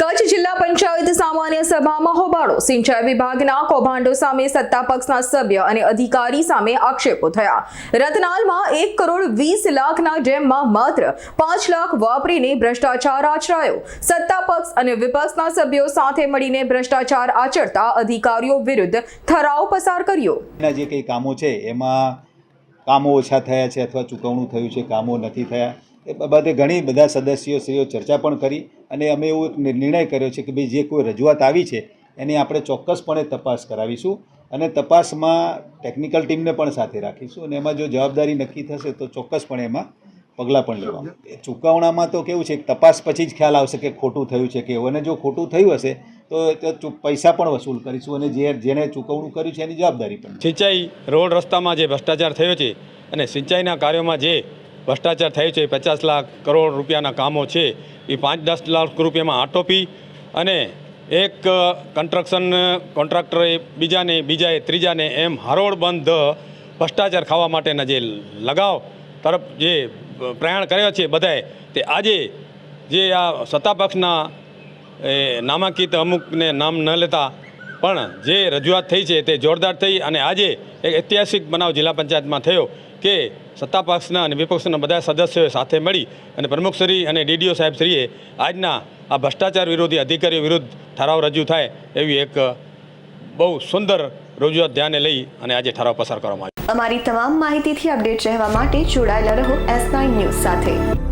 કચ્છ જિલ્લા પંચાયત સામાન્ય સભામાં હોબાળો. સિંચાઈ વિભાગના કૌભાંડો સામે સત્તા પક્ષના સભ્ય અને અધિકારી સામે આક્ષેપો થયા. રતનાલમાં એક કરોડ વીસ લાખના જેમમાં માત્ર પાંચ લાખ વાપરીને ભ્રષ્ટાચાર આચરાયો. સત્તા પક્ષ અને વિપક્ષના સભ્યો સાથે મળીને ભ્રષ્ટાચાર આચરતા અધિકારીઓ વિરુદ્ધ ઠરાવ પસાર કર્યો. જે કંઈ કામો છે, એમાં કામો ઓછા થયા છે અથવા ચૂકવણું થયું છે, કામો નથી થયા. એ બાબતે ઘણી બધા સદસ્યોશ્રીઓ ચર્ચા પણ કરી. અને અમે એવો એક નિર્ણય કર્યો છે કે ભાઈ જે કોઈ રજૂઆત આવી છે, એની આપણે ચોક્કસપણે તપાસ કરાવીશું અને તપાસમાં ટેકનિકલ ટીમને પણ સાથે રાખીશું અને એમાં જો જવાબદારી નક્કી થશે તો ચોક્કસપણે એમાં પગલાં પણ લેવા ચૂકવણામાં તો કેવું છે તપાસ પછી જ ખ્યાલ આવશે કે ખોટું થયું છે કે એવું, અને જો ખોટું થયું હશે તો પૈસા પણ વસૂલ કરીશું અને જે, જેણે ચૂકવણું કર્યું છે એની જવાબદારી પણ સિંચાઈ રોડ રસ્તામાં જે ભ્રષ્ટાચાર થયો છે અને સિંચાઈના કાર્યોમાં જે ભ્રષ્ટાચાર થયો છે પચાસ લાખ કરોડ રૂપિયાના કામો છે, એ પાંચ દસ લાખ રૂપિયામાં આટોપી અને એક કન્સ્ટ્રક્શન કોન્ટ્રાક્ટરે બીજાને, બીજાએ, ત્રીજાને એમ હરોળબંધ ભ્રષ્ટાચાર ખાવા માટેના જે લગાવ તરફ જે પ્રયાણ કર્યો છે બધાએ, તે આજે જે આ સત્તાપક્ષના નામાંકિત અમુકને નામ ન લેતા પણ જે રજૂઆત થઈ છે તે જોરદાર થઈ અને આજે એક ઐતિહાસિક બનાવ જિલ્લા પંચાયતમાં થયો કે સત્તા પક્ષના અને વિપક્ષના બધા સદસ્યોએ સાથે મળી અને પ્રમુખશ્રી અને ડીડીઓ સાહેબશ્રીએ આજના આ ભ્રષ્ટાચાર વિરોધી અધિકારીઓ વિરુદ્ધ ઠરાવ રજૂ થાય એવી એક બહુ સુંદર રજૂઆત ધ્યાને લઈ અને આજે ઠરાવ પસાર કરવામાં આવ્યો. અમારી તમામ માહિતીથી અપડેટ રહેવા માટે જોડાયેલા રહો એસ ન્યૂઝ સાથે.